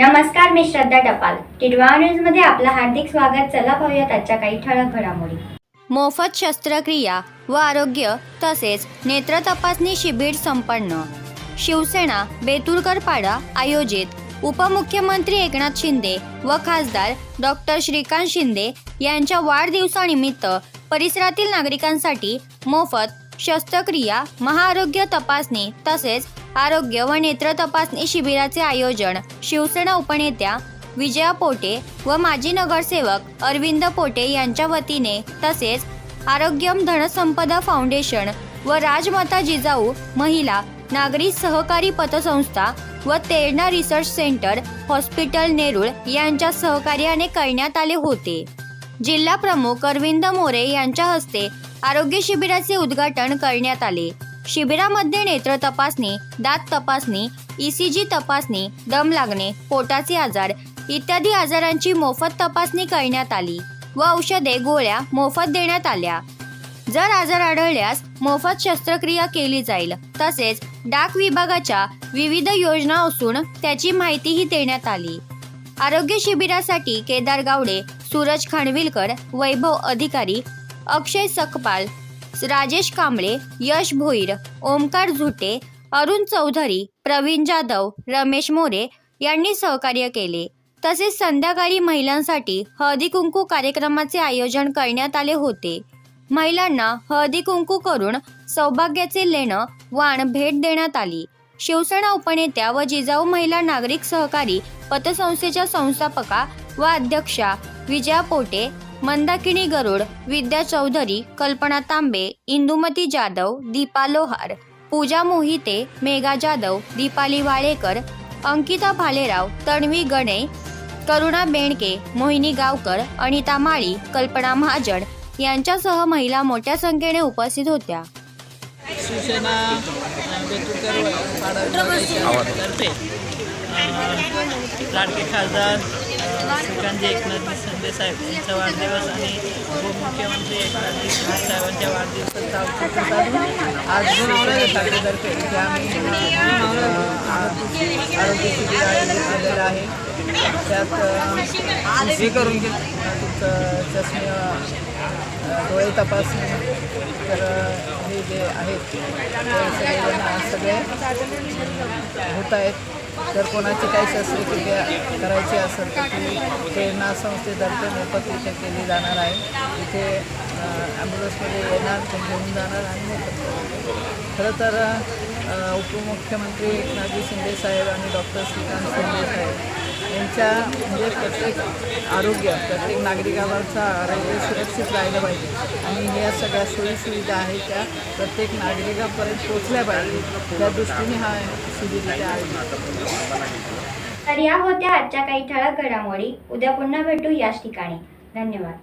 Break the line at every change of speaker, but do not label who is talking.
नमस्कार मी श्रद्धा टपाल. टिडवा न्यूजमध्ये आपलं हार्दिक स्वागत. चला पाहूयात आजच्या काही ठळक घडामोडी. मोफत शस्त्रक्रिया व आरोग्य तसेच नेत्र तपासणी शिबिर संपन्न. शिवसेना बेतुरकर पाडा आयोजित उपमुख्यमंत्री एकनाथ शिंदे व खासदार डॉक्टर श्रीकांत शिंदे यांच्या वाढदिवसानिमित्त परिसरातील नागरिकांसाठी मोफत शस्त्रक्रिया महाआरोग्य तपासणी तसेच आरोग्य व नेत्र तपासणी शिबिराचे आयोजन शिवसेना उपनेत्या विजया पोटे व माजी नगरसेवक अरविंद पोटे यांच्या वतीने तसेच आरोग्यम धनसंपदा फाउंडेशन व राजमाता जिजाऊ महिला नागरी सहकारी पतसंस्था व Terna research centre hospital Nerul यांच्या सहकार्याने करण्यात आले होते. जिल्हा प्रमुख अरविंद मोरे यांच्या हस्ते आरोग्य शिबिराचे उद्घाटन करण्यात आले. शिबिरामध्ये नेत्र तपासणी दात तपासणी ईसीजी तपासणी दम लागणे पोटाचे आजार इत्यादी आजारांची मोफत तपासणी करण्यात आली व औषधे गोळ्या मोफत देण्यात आल्या. जर आजार आढळल्यास मोफत शस्त्रक्रिया केली जाईल. तसेच डाक विभागाच्या विविध योजना असून त्याची माहितीही देण्यात आली. आरोग्य शिबिरासाठी केदार गावडे सूरज खानविलकर वैभव अधिकारी अक्षय सकपाल राजेश कांबळे यश भोईर ओमकार झुटे अरुण चौधरी प्रवीण जाधव रमेश मोरे यांनी सहकार्य केले. तसेच संध्याकाळी महिलांसाठी हळदी कुंकू कार्यक्रमाचे आयोजन करण्यात आले होते. महिलांना हळदी कुंकू करून सौभाग्याचे लेणं वाण भेट देण्यात आली. शिवसेना उपनेत्या व जिजाऊ महिला नागरिक सहकारी पतसंस्थेच्या संस्थापका व अध्यक्षा विजया पोटे मंदाकिनी गरुड विद्या चौधरी कल्पना तांबे इंदुमती जाधव दीपा लोहार पूजा मोहिते मेघा जाधव दीपाली वाळेकर अंकिता भालेराव तन्वी गणे करुणा बेणके मोहिनी गावकर अनिता माळी कल्पना महाजन यांच्यासह महिला मोठ्या संख्येने उपस्थित होत्या.
शिवसेना तर्फे लाडके खासदार श्रीकांतजी एकनाथ शिंदे साहेब यांचा वाढदिवस आणि उपमुख्यमंत्री एकनाथजी शिंदे साहेबांच्या वाढदिवसाचा औचित्य साधून आज ठाकरेतर्फे इथे आम्ही आरोग्य शिबिर आयोजित केलेलं आहे. त्यात हे करून घे तुमचं चष्मे डोळे तपासणी तर हे जे आहेत ते सगळे होत आहेत. जर कोणाची काही शस्त्रक्रिया करायची असेल तर ती प्रेरणा संस्थेतर्फे मोफत इथे केली जाणार आहे. इथे ॲम्ब्युलन्समध्ये येणार ते घेऊन जाणार आणि मोफत खरं तर उपमुख्यमंत्री एकनाथजी शिंदे साहेब आणि डॉक्टर श्रीकांत शिंदे साहेब यांच्या म्हणजे प्रत्येक आरोग्य प्रत्येक नागरिकावरचं आरोग्य सुरक्षित राहिलं पाहिजे. आणि ह्या सगळ्या सोयीसुविधा आहेत त्या प्रत्येक नागरिकापर्यंत पोचल्या पाहिजे. त्या दृष्टीने हा शिबिर
तर या होत्या आजच्या काही ठळक घडामोडी. उद्या पुन्हा भेटू याच ठिकाणी. धन्यवाद.